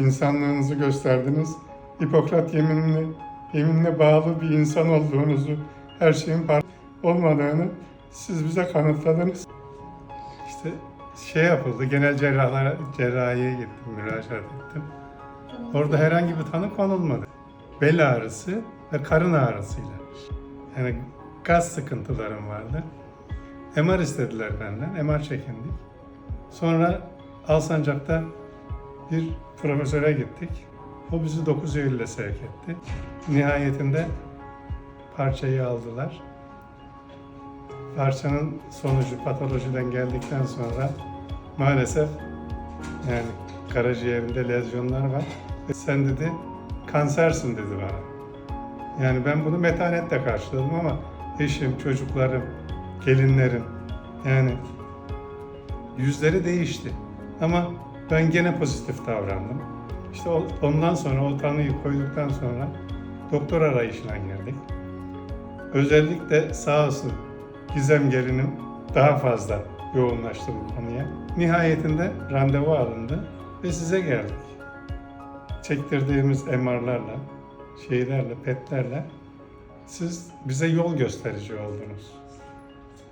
insanlığınızı gösterdiniz. Hipokrat yeminini, yeminine bağlı bir insan olduğunuzu, her şeyin par olmadığını siz bize kanıtladınız. İşte şey yapıldı, genel cerrahlara, cerrahiye gittim, müracaat ettim. Orada herhangi bir tanı konulmadı. Bel ağrısı ve karın ağrısıyla. Yani gaz sıkıntılarım vardı. MR istediler benden, MR çekindik. Sonra Alsancak'ta bir profesöre gittik. O bizi 9 Eylül'e sevk etti. Nihayetinde parçayı aldılar. Parçanın sonucu patolojiden geldikten sonra maalesef yani karaciğerinde lezyonlar var. Ve sen dedi kansersin dedi bana. Yani ben bunu metanetle karşıladım ama eşim, çocuklarım, gelinlerim yani yüzleri değişti. Ama ben gene pozitif davrandım. İşte ondan sonra o tanıyı koyduktan sonra doktor arayışına girdik. Özellikle sağ olsun Gizem gelinim daha fazla yoğunlaştı bu konuya. Nihayetinde randevu alındı ve size geldik. Çektirdiğimiz MR'larla, şeylerle, petlerle siz bize yol gösterici oldunuz.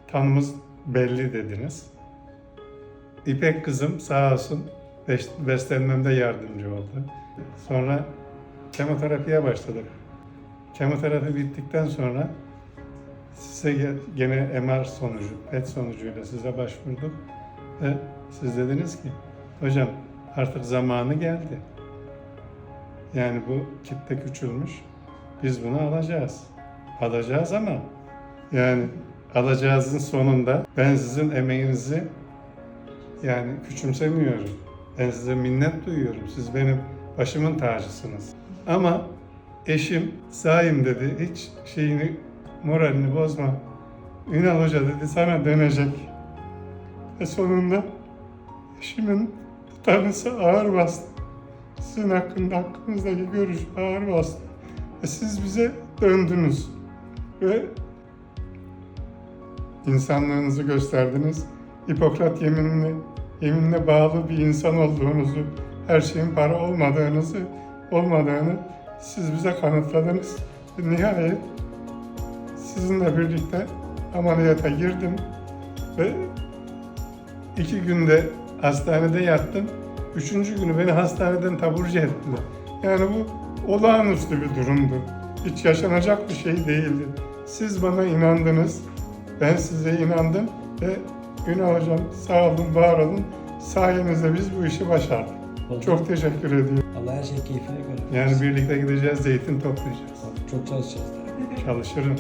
Tanımız belli dediniz. İpek kızım sağ olsun beslenmemde yardımcı oldu. Sonra kemoterapiye başladık. Kemoterapi bittikten sonra size ge- gene MR sonucu, PET sonucuyla size başvurduk ve siz dediniz ki hocam artık zamanı geldi. Yani bu kitle küçülmüş. Biz bunu alacağız. Alacağız ama yani alacağızın sonunda ben sizin emeğinizi yani küçümsemiyorum. Ben size minnet duyuyorum. Siz benim başımın tacısınız. Ama eşim Saim dedi hiç şeyini moralini bozma. Ünal Hoca dedi sana dönecek. Ve sonunda eşimin tanısı ağır bastı. Sizin hakkında hakkınızdaki görüş ağır bastı. Ve siz bize döndünüz. Ve insanlığınızı gösterdiniz. Hipokrat yeminini, yeminine bağlı bir insan olduğunuzu, her şeyin para olmadığınızı, olmadığını siz bize kanıtladınız. Nihayet sizinle birlikte ameliyata girdim ve iki günde hastanede yattım. Üçüncü günü beni hastaneden taburcu ettiler. Yani bu olağanüstü bir durumdu. Hiç yaşanacak bir şey değildi. Siz bana inandınız. Ben size inandım ve Ünal Hocam sağ olun, var olun. Sayenizde biz bu işi başardık. Çok teşekkür ediyorum. Allah her şey keyfine göre. Yani birlikte gideceğiz, zeytin toplayacağız. Çok çalışacağız. Çalışırım.